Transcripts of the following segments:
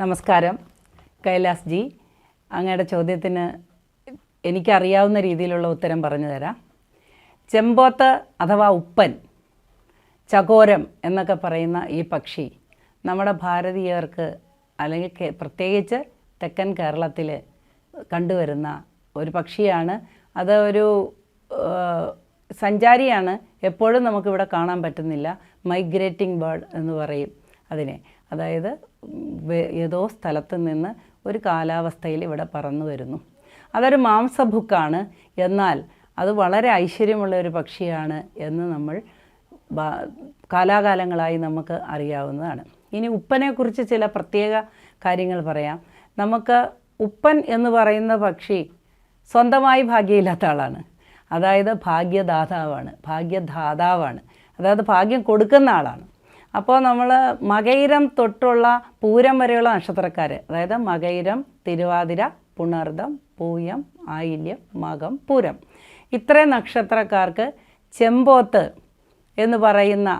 നമസ്കാരം. കൈലാസ് ജി അങ്ങയുടെ ചോദ്യത്തിന് എനിക്കറിയാവുന്ന രീതിയിലുള്ള ഉത്തരം പറഞ്ഞു തരാം. ചെമ്പോത്ത് അഥവാ ഉപ്പൻ ചകോരം എന്നൊക്കെ പറയുന്ന ഈ പക്ഷി നമ്മുടെ ഭാരതീയർക്ക് അല്ലെങ്കിൽ പ്രത്യേകിച്ച് തെക്കൻ കേരളത്തിൽ കണ്ടുവരുന്ന ഒരു പക്ഷിയാണ്. അത് ഒരു സഞ്ചാരിയാണ്. എപ്പോഴും നമുക്കിവിടെ കാണാൻ പറ്റുന്നില്ല. മൈഗ്രേറ്റിംഗ് ബേർഡ് എന്ന് പറയും. അതിനെ. അതായത് ഏതോ സ്ഥലത്ത് നിന്ന് ഒരു കാലാവസ്ഥയിൽ ഇവിടെ പറന്നു വരുന്നു. അതൊരു മാംസഭുക്കാണ്. എന്നാൽ അത് വളരെ ഐശ്വര്യമുള്ള ഒരു പക്ഷിയാണ് എന്ന് നമ്മൾ കാലാകാലങ്ങളായി നമുക്ക് അറിയാവുന്നതാണ്. ഇനി ഉപ്പനെക്കുറിച്ച് ചില പ്രത്യേക കാര്യങ്ങൾ പറയാം. നമുക്ക് ഉപ്പൻ എന്ന് പറയുന്ന പക്ഷി സ്വന്തമായി ഭാഗ്യമില്ലാത്ത ആളാണ്. അതായത് ഭാഗ്യദാതാവാണ് ഭാഗ്യദാതാവാണ് അതായത് ഭാഗ്യം കൊടുക്കുന്ന ആളാണ്. അപ്പോൾ നമ്മൾ മകൈരം തൊട്ടുള്ള പൂരം വരെയുള്ള നക്ഷത്രക്കാർ അതായത് മകൈരം തിരുവാതിര പുണർദം പൂയം ആയില്യം മകം പൂരം. ഇത്രയും നക്ഷത്രക്കാർക്ക് ചെമ്പോത്ത് എന്ന് പറയുന്ന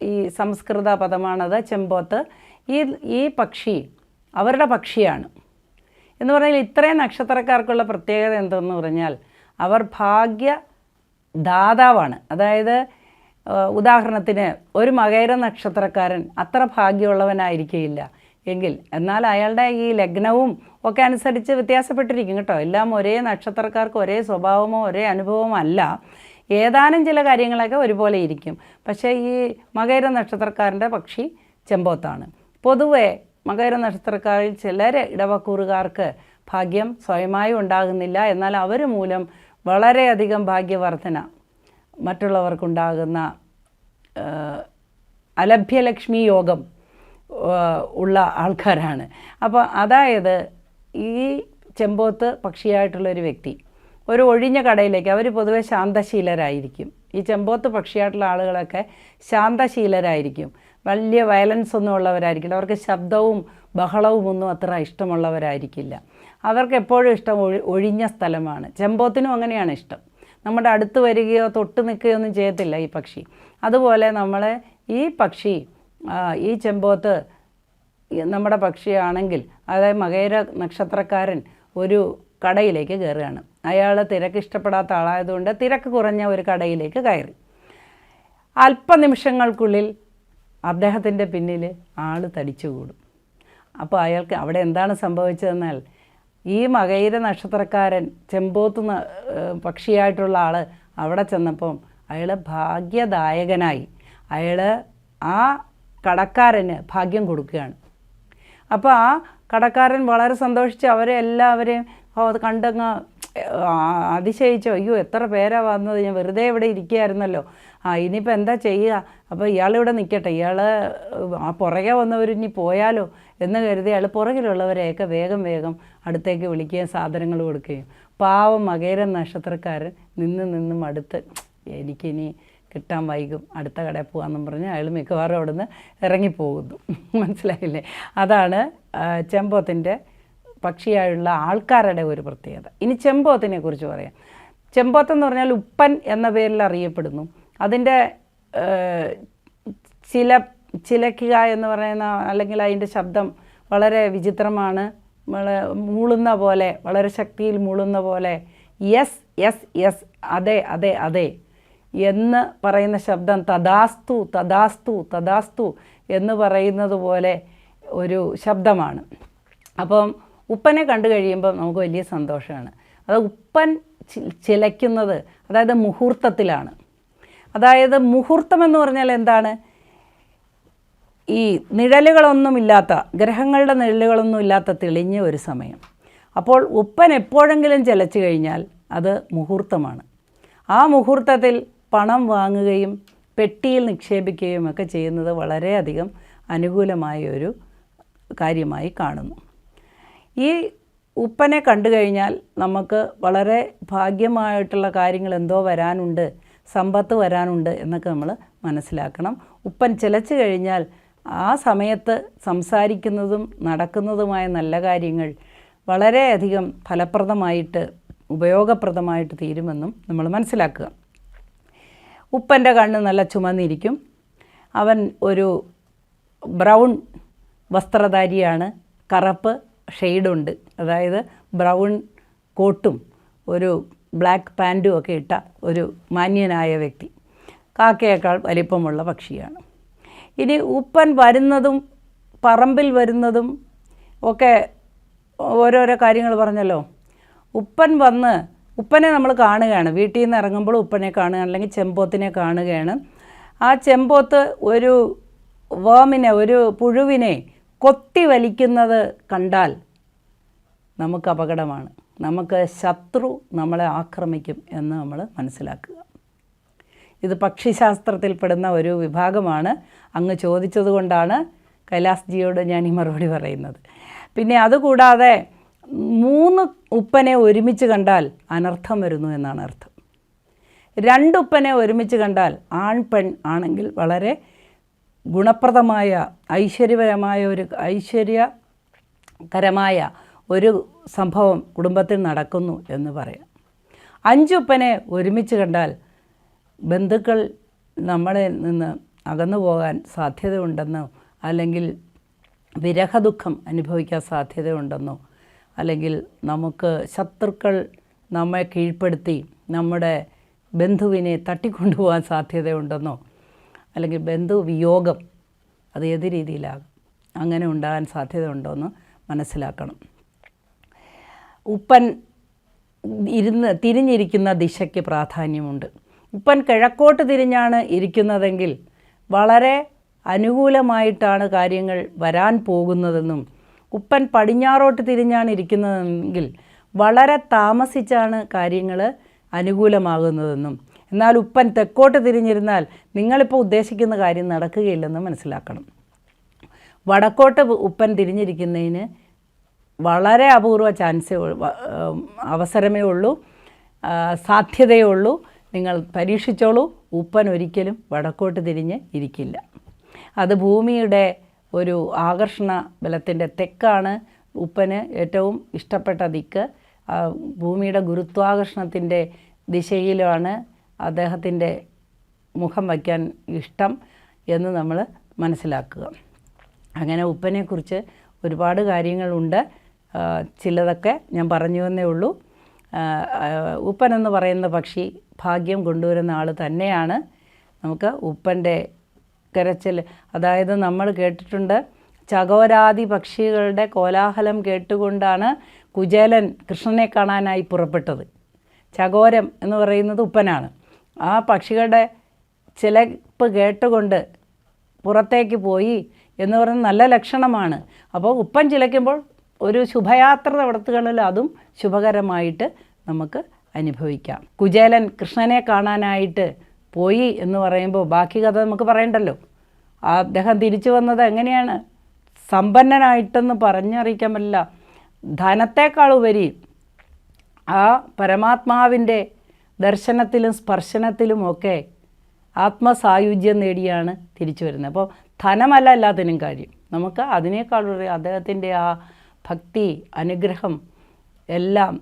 ഈ സംസ്കൃത പദമാണത് ചെമ്പോത്ത്. ഈ ഈ പക്ഷി അവരുടെ പക്ഷിയാണ്. എന്ന് പറഞ്ഞാൽ ഇത്രയും നക്ഷത്രക്കാർക്കുള്ള പ്രത്യേകത എന്തെന്ന് പറഞ്ഞാൽ അവർ ഭാഗ്യ ദാതാവാണ് അതായത് ഉദാഹരണത്തിന് ഒരു മകൈര നക്ഷത്രക്കാരൻ അത്ര ഭാഗ്യമുള്ളവനായിരിക്കില്ല എങ്കിൽ എന്നാൽ അയാളുടെ ഈ ലഗ്നവും ഒക്കെ അനുസരിച്ച് വ്യത്യാസപ്പെട്ടിരിക്കും കേട്ടോ. എല്ലാം ഒരേ നക്ഷത്രക്കാർക്ക് ഒരേ സ്വഭാവമോ ഒരേ അനുഭവമോ അല്ല. ഏതാനും ചില കാര്യങ്ങളൊക്കെ ഒരുപോലെ ഇരിക്കും. പക്ഷേ ഈ മകൈര നക്ഷത്രക്കാരന്റെ പക്ഷി ചെമ്പോത്താണ്. പൊതുവെ മകര നക്ഷത്രക്കാരിൽ ചിലർ ഇടവക്കൂറുകാർക്ക് ഭാഗ്യം സ്വയമായി ഉണ്ടാകുന്നില്ല. എന്നാൽ അവർ മൂലം വളരെയധികം ഭാഗ്യവർധന മറ്റുള്ളവർക്കുണ്ടാകുന്ന അലഭ്യലക്ഷ്മി യോഗം ഉള്ള ആൾക്കാരാണ്. അപ്പോൾ അതായത് ഈ ചെമ്പോത്ത് പക്ഷിയായിട്ടുള്ളൊരു വ്യക്തി ഒരു ഒഴിഞ്ഞ കടയിലേക്ക് അവർ പൊതുവെ ശാന്തശീലരായിരിക്കും. ഈ ചെമ്പോത്ത് പക്ഷിയായിട്ടുള്ള ആളുകളൊക്കെ ശാന്തശീലരായിരിക്കും. വലിയ വയലൻസ് ഒന്നും ഉള്ളവരായിരിക്കില്ല. അവർക്ക് ശബ്ദവും ബഹളവും ഒന്നും അത്ര ഇഷ്ടമുള്ളവരായിരിക്കില്ല. അവർക്ക് എപ്പോഴും ഇഷ്ടം ഒഴി ഒഴിഞ്ഞ സ്ഥലമാണ്. ചെമ്പോത്തിനും അങ്ങനെയാണ് ഇഷ്ടം. നമ്മുടെ അടുത്ത് വരികയോ തൊട്ട് നിൽക്കുകയോ ഒന്നും ചെയ്യത്തില്ല ഈ പക്ഷി. അതുപോലെ നമ്മൾ ഈ പക്ഷി ഈ ചെമ്പോത്ത് നമ്മുടെ പക്ഷിയാണെങ്കിൽ അതായത് മകേര നക്ഷത്രക്കാരൻ ഒരു കടയിലേക്ക് കയറുകയാണ്. അയാൾ തിരക്ക് ഇഷ്ടപ്പെടാത്ത ആളായതുകൊണ്ട് തിരക്ക് കുറഞ്ഞ ഒരു കടയിലേക്ക് കയറി. അല്പനിമിഷങ്ങൾക്കുള്ളിൽ അദ്ദേഹത്തിന്റെ പിന്നിൽ ആൾ തടിച്ചുകൂടും. അപ്പോൾ അയാൾക്ക് അവിടെ എന്താണ് സംഭവിച്ചതെന്നാൽ ഈ മകയിര നക്ഷത്രക്കാരൻ ചെമ്പോത്ത് പക്ഷിയായിട്ടുള്ള ആൾ അവിടെ ചെന്നപ്പം അയാൾ ഭാഗ്യദായകനായി. അയാൾ ആ കടക്കാരന് ഭാഗ്യം കൊടുക്കുകയാണ്. അപ്പോൾ ആ കടക്കാരൻ വളരെ സന്തോഷിച്ച് അവരെ എല്ലാവരെയും കണ്ടങ്ങ് അതിശയിച്ചു അയ്യോ എത്ര പേരാ വന്നത്? ഞാൻ വെറുതെ ഇവിടെ ഇരിക്കുകയായിരുന്നല്ലോ. ആ ഇനിയിപ്പോൾ എന്താ ചെയ്യുക അപ്പോൾ ഇയാളിവിടെ നിൽക്കട്ടെ ഇയാൾ ആ പുറകെ ഇനി പോയാലോ? എന്ന് കരുതി അയാൾ പുറകിലുള്ളവരെയൊക്കെ വേഗം വേഗം അടുത്തേക്ക് വിളിക്കുകയും സാധനങ്ങൾ കൊടുക്കുകയും. പാവം മകേര നക്ഷത്രക്കാരൻ നിന്ന് നിന്നും അടുത്ത് എനിക്കിനി കിട്ടാൻ വൈകും അടുത്ത കടയിൽ പോകാമെന്നും പറഞ്ഞ് അയാൾ മിക്കവാറും അവിടെ നിന്ന് ഇറങ്ങിപ്പോകുന്നു. മനസ്സിലായില്ലേ? അതാണ് ചെമ്പോത്തിന്റെ പക്ഷിയായുള്ള ആൾക്കാരുടെ ഒരു പ്രത്യേകത. ഇനി ചെമ്പോത്തിനെ കുറിച്ച് പറയാം. ചെമ്പോത്ത് എന്ന് പറഞ്ഞാൽ ഉപ്പൻ എന്ന പേരിൽ അറിയപ്പെടുന്നു. അതിന്റെ ചില ചിലക്കുക എന്ന് പറയുന്ന അല്ലെങ്കിൽ അതിന്റെ ശബ്ദം വളരെ വിചിത്രമാണ്. മൂളുന്ന പോലെ വളരെ ശക്തിയിൽ മൂളുന്ന പോലെ യെസ് യെസ് യെസ് അതെ അതെ അതെ എന്ന് പറയുന്ന ശബ്ദം തദാസ്തു തദാസ്തു തദാസ്തു എന്ന് പറയുന്നത് പോലെ ഒരു ശബ്ദമാണ്. അപ്പം ഉപ്പനെ കണ്ടു കഴിയുമ്പോൾ നമുക്ക് വലിയ സന്തോഷമാണ്. അത് ഉപ്പൻ ചിലയ്ക്കുന്നത് അതായത് മുഹൂർത്തത്തിലാണ്. അതായത് മുഹൂർത്തം എന്ന് പറഞ്ഞാൽ എന്താണ്? ഈ നിഴലുകളൊന്നുമില്ലാത്ത ഗ്രഹങ്ങളുടെ നിഴലുകളൊന്നും ഇല്ലാത്ത തെളിഞ്ഞ ഒരു സമയം. അപ്പോൾ ഉപ്പൻ എപ്പോഴെങ്കിലും ചിലച്ചു കഴിഞ്ഞാൽ അത് മുഹൂർത്തമാണ്. ആ മുഹൂർത്തത്തിൽ പണം വാങ്ങുകയും പെട്ടിയിൽ നിക്ഷേപിക്കുകയും ഒക്കെ ചെയ്യുന്നത് വളരെയധികം അനുകൂലമായ ഒരു കാര്യമായി കാണുന്നു. ഈ ഉപ്പനെ കണ്ടു കഴിഞ്ഞാൽ നമുക്ക് വളരെ ഭാഗ്യമായിട്ടുള്ള കാര്യങ്ങൾ എന്തോ വരാനുണ്ട് സമ്പത്ത് വരാനുണ്ട് എന്നൊക്കെ നമ്മൾ മനസ്സിലാക്കണം. ഉപ്പൻ ചിലച്ചു കഴിഞ്ഞാൽ ആ സമയത്ത് സംസാരിക്കുന്നതും നടക്കുന്നതുമായ നല്ല കാര്യങ്ങൾ വളരെയധികം ഫലപ്രദമായിട്ട് ഉപയോഗപ്രദമായിട്ട് തീരുമെന്നും നമ്മൾ മനസ്സിലാക്കുക. ഉപ്പന്റെ കണ്ണ് നല്ല ചുമന്നിരിക്കും. അവൻ ഒരു ബ്രൗൺ വസ്ത്രധാരിയാണ്. കറുപ്പ് ഷെയ്ഡുണ്ട്. അതായത് ബ്രൗൺ കോട്ടും ഒരു ബ്ലാക്ക് പാന്റും ഒക്കെ ഇട്ട ഒരു മാന്യനായ വ്യക്തി. കാക്കയേക്കാൾ വലിപ്പമുള്ള പക്ഷിയാണ്. ഇനി ഉപ്പൻ വരുന്നതും പറമ്പിൽ വരുന്നതും ഒക്കെ ഓരോരോ കാര്യങ്ങൾ പറഞ്ഞല്ലോ. ഉപ്പൻ വന്ന് ഉപ്പനെ നമ്മൾ കാണുകയാണ്. വീട്ടിൽ നിന്ന് ഇറങ്ങുമ്പോൾ ഉപ്പനെ കാണുകയാണ് അല്ലെങ്കിൽ ചെമ്പോത്തിനെ കാണുകയാണ്. ആ ചെമ്പോത്ത് ഒരു വേമിനെ ഒരു പുഴുവിനെ കൊത്തി വലിക്കുന്നത് കണ്ടാൽ നമുക്ക് അപകടമാണ്. നമുക്ക് ശത്രു നമ്മളെ ആക്രമിക്കും എന്ന് നമ്മൾ മനസ്സിലാക്കുക. ഇത് പക്ഷിശാസ്ത്രത്തിൽപ്പെടുന്ന ഒരു വിഭാഗമാണ്. അങ്ങ് ചോദിച്ചതുകൊണ്ടാണ് കൈലാസ്ജിയോട് ഞാൻ ഈ മറുപടി പറയുന്നത്. പിന്നെ അതുകൂടാതെ മൂന്ന് ഉപ്പനെ ഒരുമിച്ച് കണ്ടാൽ അനർത്ഥം വരുന്നു എന്നാണ് അർത്ഥം. രണ്ടുപ്പനെ ഒരുമിച്ച് കണ്ടാൽ ആൺ പെൺ ആണെങ്കിൽ വളരെ ഗുണപ്രദമായ ഐശ്വര്യപരമായ ഒരു ഐശ്വര്യകരമായ ഒരു സംഭവം കുടുംബത്തിൽ നടക്കുന്നു എന്ന് പറയാം. അഞ്ചുപ്പനെ ഒരുമിച്ച് കണ്ടാൽ ബന്ധുക്കൾ നമ്മളെ നിന്ന് അകന്നു പോകാൻ സാധ്യതയുണ്ടെന്നോ അല്ലെങ്കിൽ വിരഹദുഃഖം അനുഭവിക്കാൻ സാധ്യതയുണ്ടെന്നോ അല്ലെങ്കിൽ നമുക്ക് ശത്രുക്കൾ നമ്മെ കീഴ്പ്പെടുത്തി നമ്മുടെ ബന്ധുവിനെ തട്ടിക്കൊണ്ടുപോകാൻ സാധ്യതയുണ്ടെന്നോ അല്ലെങ്കിൽ ബന്ധു വിയോഗം അത് ഏത് രീതിയിലാകും അങ്ങനെ ഉണ്ടാകാൻ സാധ്യതയുണ്ടോ എന്ന് മനസ്സിലാക്കണം. ഉപ്പൻ ഇരുന്ന് തിരിഞ്ഞിരിക്കുന്ന ദിശയ്ക്ക് പ്രാധാന്യമുണ്ട്. ഉപ്പൻ കിഴക്കോട്ട് തിരിഞ്ഞാണ് ഇരിക്കുന്നതെങ്കിൽ വളരെ അനുകൂലമായിട്ടാണ് കാര്യങ്ങൾ വരാൻ പോകുന്നതെന്നും ഉപ്പൻ പടിഞ്ഞാറോട്ട് തിരിഞ്ഞാണ് ഇരിക്കുന്നതെങ്കിൽ വളരെ താമസിച്ചാണ് കാര്യങ്ങൾ അനുകൂലമാകുന്നതെന്നും. എന്നാൽ ഉപ്പൻ തെക്കോട്ട് തിരിഞ്ഞിരുന്നാൽ നിങ്ങളിപ്പോൾ ഉദ്ദേശിക്കുന്ന കാര്യം നടക്കുകയില്ലെന്ന് മനസ്സിലാക്കണം. വടക്കോട്ട് ഉപ്പൻ തിരിഞ്ഞിരിക്കുന്നതിന് വളരെ അപൂർവ ചാൻസേ അവസരമേ ഉള്ളൂ സാധ്യതയേ ഉള്ളൂ. നിങ്ങൾ പരീക്ഷിച്ചോളൂ. ഉപ്പൻ ഒരിക്കലും വടക്കോട്ട് തിരിഞ്ഞ് ഇരിക്കില്ല. അത് ഭൂമിയുടെ ഒരു ആകർഷണ ബലത്തിന്റെ തെക്കാണ് ഉപ്പന് ഏറ്റവും ഇഷ്ടപ്പെട്ട ദിക്ക്. ഭൂമിയുടെ ഗുരുത്വാകർഷണത്തിന്റെ ദിശയിലാണ് അദ്ദേഹത്തിന്റെ മുഖം വയ്ക്കാൻ ഇഷ്ടം എന്ന് നമ്മൾ മനസ്സിലാക്കുക. അങ്ങനെ ഉപ്പനെക്കുറിച്ച് ഒരുപാട് കാര്യങ്ങളുണ്ട്. ചിലതൊക്കെ ഞാൻ പറഞ്ഞു എന്നേ ഉള്ളൂ. ഉപ്പൻ എന്ന് പറയുന്ന പക്ഷി ഭാഗ്യം കൊണ്ടുവരുന്ന ആൾ തന്നെയാണ്. നമുക്ക് ഉപ്പന്റെ കരച്ചിൽ അതായത് നമ്മൾ കേട്ടിട്ടുണ്ട് ചകോരാദി പക്ഷികളുടെ കോലാഹലം കേട്ടുകൊണ്ടാണ് കുചേലൻ കൃഷ്ണനെ കാണാനായി പുറപ്പെട്ടത്. ചകോരം എന്ന് പറയുന്നത് ഉപ്പനാണ്. ആ പക്ഷികളുടെ ചിലപ്പ് കേട്ടുകൊണ്ട് പുറത്തേക്ക് പോയി എന്ന് പറയുന്നത് നല്ല ലക്ഷണമാണ്. അപ്പോൾ ഉപ്പൻ ചിലയ്ക്കുമ്പോൾ ഒരു ശുഭയാത്ര നടത്തുകളിൽ അതും ശുഭകരമായിട്ട് നമുക്ക് അനുഭവിക്കാം. കുചേലൻ കൃഷ്ണനെ കാണാനായിട്ട് പോയി എന്ന് പറയുമ്പോൾ ബാക്കി കഥ നമുക്ക് പറയണ്ടല്ലോ. അദ്ദേഹം തിരിച്ചു വന്നത് എങ്ങനെയാണ്? സമ്പന്നനായിട്ടെന്ന് പറഞ്ഞറിയിക്കാൻ പറ്റില്ല. ധനത്തേക്കാൾ ഉപരി ആ പരമാത്മാവിന്റെ ദർശനത്തിലും സ്പർശനത്തിലും ഒക്കെ ആത്മസായുജ്യം നേടിയാണ് തിരിച്ചു വരുന്നത്. അപ്പോൾ ധനമല്ല എല്ലാത്തിനും കാര്യം. നമുക്ക് അതിനേക്കാളുപരി അദ്ദേഹത്തിന്റെ ആ ഭക്തി അനുഗ്രഹം എല്ലാം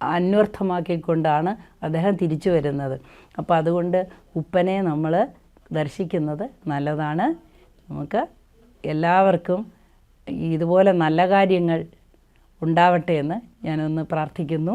അന്വർത്ഥമാക്കിക്കൊണ്ടാണ് അദ്ദേഹം തിരിച്ചു വരുന്നത്. അപ്പോൾ അതുകൊണ്ട് ഉപ്പനെ നമ്മൾ ദർശിക്കുന്നത് നല്ലതാണ്. നമുക്ക് എല്ലാവർക്കും ഇതുപോലെ നല്ല കാര്യങ്ങൾ ഉണ്ടാവട്ടെ എന്ന് ഞാനൊന്ന് പ്രാർത്ഥിക്കുന്നു.